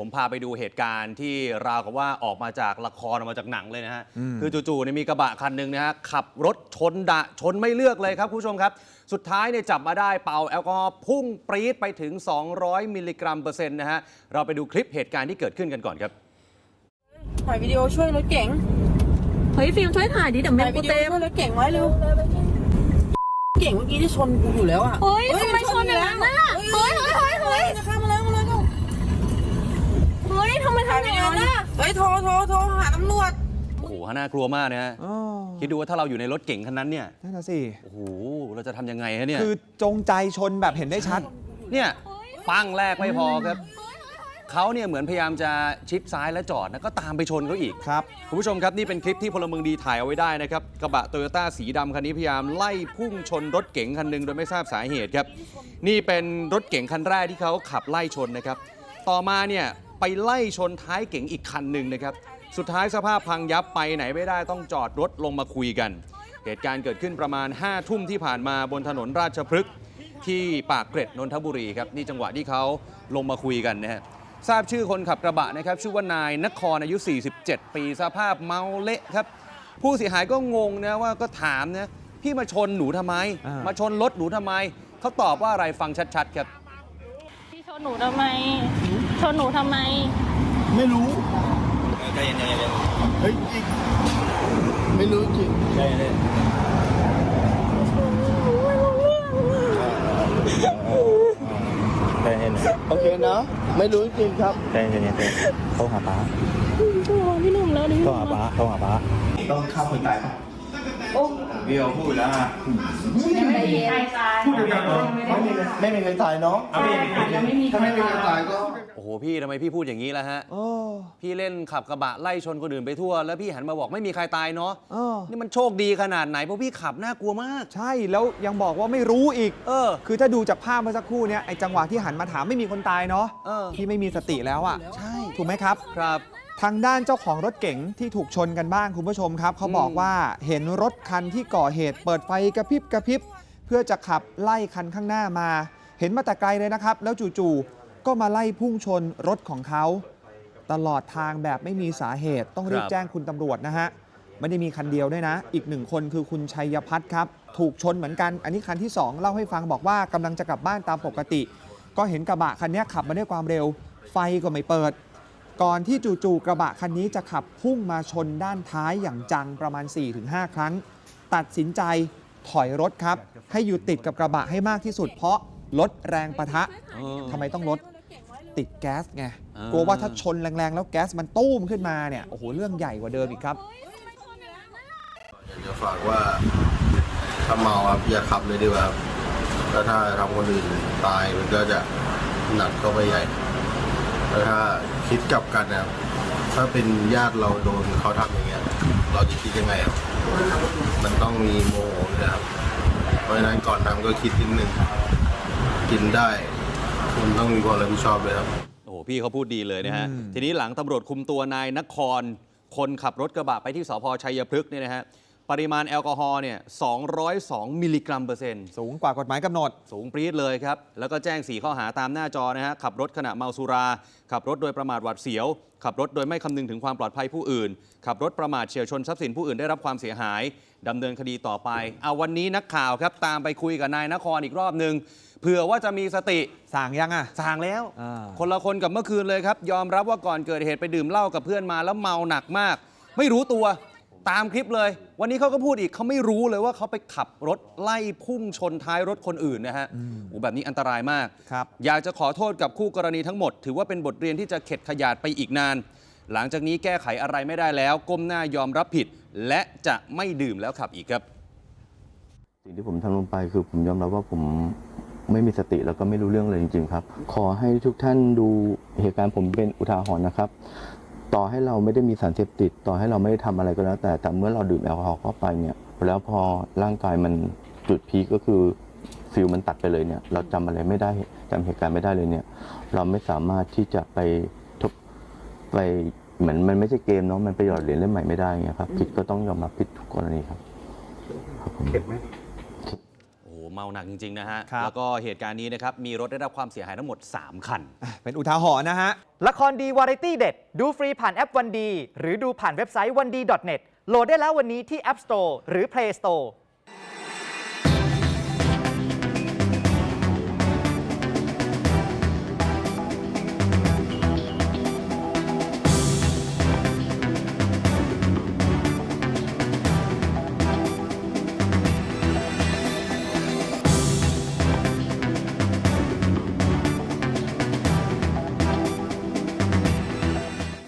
ผมพาไปดูเหตุการณ์ที่ราวกับว่าออกมาจากละครออกมาจากหนังเลยนะฮะอืมคือจู่ๆเนี่ยมีกระบะคันหนึ่งนะฮะขับรถชนดะชนไม่เลือกเลยครับคุณผู้ชมครับ สุดท้ายเนี่ยจับมาได้เป่าแอลกอฮอล์พุ่งปรี๊ดไปถึง 200 มิลลิกรัมเปอร์เซ็นต์นะฮะ เราไปดูคลิปเหตุการณ์ที่เกิดขึ้นกันก่อนครับ ถ่ายวิดีโอช่วยรถเก๋งเฮ้ยฟิล์มช่วยถ่ายดิเดี๋ยวเมถ่ายมวิกูดีเต็โอมช่วยรถเก๋งไว้เร็วเก่งเมื่อกี้ที่ชนกูอยู่แล้วอะเฮ้ยทำไมชนอย่างนั้นน่ะเฮ้ยเฮ้ยเฮ้ยเฮ้ยจะข้ามมาแล้วมาแล้ว เฮ้ยทำไมถ่ายทำอวิย่างดีโอนั้นนี่น่ะเฮ้ยโทรโทรโทรหาตำรวจ โอ้โหน่ากลัวมากนะฮะอ๋อคิดดูว่าถ้าเราอยู่ในรถเก๋งคันนั้นเนี่ย นั่นน่ะสิ โอ้โห เราจะทำยังไงฮะเนี่ย คือจงใจชนแบบเห็นได้ชัด เนี่ยปั้งแรกไม่พอครับ เขาเนี่ยเหมือนพยายามจะชิดซ้ายและจอดนะก็ตามไปชนเขาอีก ครับ คุณผู้ชมครับ นี่เป็นคลิปที่พลเมืองดีถ่ายเอาไว้ได้นะครับ กระบะโตโยต้าสีดำคันนี้พยายามไล่พุ่งชนรถเก๋งคันหนึ่งโดยไม่ทราบสาเหตุครับ นี่เป็นรถเก๋งคันแรกที่เขาขับไล่ชนนะครับ ต่อมาเนี่ย ไปไล่ชนท้ายเก๋งอีกคันหนึ่งนะครับ สุดท้ายสภาพพังยับไปไหนไม่ได้ต้องจอดรถลงมาคุยกัน เหตุการณ์เกิดขึ้นประมาณ 5 ทุ่มที่ผ่านมาบนถนนราชพฤกษ์ที่ปากเกร็ดนนทบุรีครับนี่จังหวะที่เขาลงมาคุยกันนะฮะทราบชื่อคนขับกระบะนะครับชื่อว่านายนครอายุ 47 ปี สภาพเมาเละครับ ผู้เสียหายก็งงนะว่าก็ถามนะพี่มาชนหนูทำไมอ่ามมาชนรถหนูทำไม เขาตอบว่าอะไรฟังชัดๆครับ พี่ชนหนูทำไม ชนหนูทำไม ไม่รู้ใจเย็นใจเย็นเฮ้ยจริงไม่รู้จริงใจเย็นใจเย็นโอเคนะไม่รู้จริงครับใจเย็นใจเย็นโทรหาป้าพี่หนุ่มแล้วดิโทรหาป้าโทรหาป้าต้องฆ่าคนตายปะพี่เขาพูดแล้วอะพูดเดีย วกันเนาะไม่มีไม่มีใครตายเนาะถ้าไม่มีใครตายก็โอ้โหพี่ทำไมพี่พูดอย่างนี้ล่ะฮะ โอ้ พี่เล่นขับกระบะไล่ชนคนอื่นไปทั่ว แล้วพี่หันมาบอกไม่มีใครตายเนาะเออ นี่มันโชคดีขนาดไหนเพราะพี่ขับน่ากลัวมาก ใช่แล้วยังบอกว่าไม่รู้อีก เออ คือถ้าดูจากภาพเมื่อสักครู่เนี้ยไอ้จังหวะที่หันมาถามไม่มีคนตายเนาะเออ ที่ไม่มีสติแล้วอะใช่ถูกไหมครับ ครับ ทางด้านเจ้าของรถเก๋งที่ถูกชนกันบ้างคุณผู้ชมครับ เขาบอกว่าเห็นรถคันที่ก่อเหตุเปิดไฟกระพริบกระพริบ เพื่อจะขับไล่คันข้างหน้ามา เห็นมาแต่ไกลเลยนะครับ แล้วจู่ๆก็มาไล่พุ่งชนรถของเขา ตลอดทางแบบไม่มีสาเหตุต้องรีครับบแจ้งคุณตำรวจนะฮะไม่ได้มีคันเดียวด้วยนะ อีกหนึ่งคนคือคุณชัยพัฒน์ครับ ถูกชนเหมือนกัน อันนี้คันที่ 2 เล่าให้ฟังบอกว่ากำลังจะกลับบ้านตามปกติ ก็เห็นกระบะคันนี้ขับมาด้วยความเร็ว ไฟก็ไม่เปิด ก่อนที่จู่ๆกระบะคันนี้จะขับพุ่งมาชนด้านท้ายอย่างจังประมาณ 4-5 ครั้ง ตัดสินใจ ถอยรถครับ ให้อยู่ติดกับกระบะให้มากที่สุด เพราะลดแรงประทะเออ ทำไมต้องลดติดแก๊สไงอ่าก กลัวว่าถ้าชนแรงๆ แล้วแก๊สมันตู้มขึ้นมาเนี่ยโอ้โหเรื่องใหญ่กว่าเดิมอีกครับ อยากจะฝากว่าถ้าเมาครับอย่าขับเลยดีกว่าครับแล้วถ้าทำคนอื่นตายมันก็จะหนักเข้าไปใหญ่แล้วถ้าคิดกลับกันนะครับถ้าเป็นญาติเราโดนเขาทำอย่างเงี้ย เราจะคิดยังไงครับ มันต้องมีโมโหด้วยนะครับ เพราะฉะนั้นก่อนทำก็คิดนิดนึงกินได้คุณต้องมีความรับผิดชอบเลยครับ โอ้โหพี่เขาพูดดีเลยนะฮะอืมทีนี้หลังตำรวจคุมตัวนายนคร คนขับรถกระบะไปที่สพชัยพฤกษ์เนี่ยนะฮะ ปริมาณแอลกอฮอล์เนี่ย 202 มิลลิกรัมเปอร์เซ็นต์ สูงกว่ากฎหมายกำหนด สูงปรี๊ดเลยครับ แล้วก็แจ้ง 4 ข้อหาตามหน้าจอนะฮะ ขับรถขณะเมาสุรา ขับรถโดยประมาทหวาดเสียว ขับรถโดยไม่คำนึงถึงความปลอดภัยผู้อื่น ขับรถประมาทเฉียวชนทรัพย์สินผู้อื่นได้รับความเสียหายดำเนินคดีต่อไป เอาวันนี้นักข่าวครับตามไปคุยกับนายนครอีกรอบหนึ่งเผื่อว่าจะมีสติสั่งยังอะสั่งแล้วอ่าคนละคนกับเมื่อคืนเลยครับ ยอมรับว่าก่อนเกิดเหตุไปดื่มเหล้ากับเพื่อนมาแล้วเมาหนักมาก ไม่รู้ตัว ตามคลิปเลย วันนี้เขาก็พูดอีกเขาไม่รู้เลยว่าเขาไปขับรถไล่พุ่งชนท้ายรถคนอื่นนะฮะโอ้แบบนี้อันตรายมาก ครับอยากจะขอโทษกับคู่กรณีทั้งหมด ถือว่าเป็นบทเรียนที่จะเข็ดขยาดไปอีกนาน หลังจากนี้แก้ไขอะไรไม่ได้แล้ว ก้มหน้ายอมรับผิด และจะไม่ดื่มแล้วขับอีกครับ สิ่งที่ผมทำลงไปคือผมยอมรับว่าผมไม่มีสติแล้วก็ไม่รู้เรื่องเลยจริง ๆ ครับ ขอให้ทุกท่านดูเหตุการณ์ผมเป็นอุทาหรณ์นะครับ ต่อให้เราไม่ได้มีสารเสพติด ต่อให้เราไม่ได้ทำอะไรก็แล้ว แต่แต่เมื่อเราดื่มแอลกอฮอล์เข้าไปเนี่ย แล้วพอร่างกายมันจุดพีคก็คือฟิลมันตัดไปเลยเนี่ย เราจำอะไรไม่ได้จำเหตุการณ์ไม่ได้เลยเนี่ย เราไม่สามารถที่จะไปทบไปเหมือนมันไม่ใช่เกมเนาะมันไปหยอดเหรียญเล่นใหม่ไม่ได้เงี้ยครับผิดก็ต้องยอมรับผิดทุกกรณีครับครับผม เมาหนักจริง ๆ นะฮะ ครับ แล้วก็เหตุการณ์นี้นะครับ มีรถได้รับความเสียหายทั้งหมด 3 คัน เป็นอุทาหรณ์นะฮะ ละครดีวาไรตี้เด็ด ดูฟรีผ่านแอปวันดี หรือดูผ่านเว็บไซต์วันดี .net โหลดได้แล้ววันนี้ที่ App Store หรือ Play Store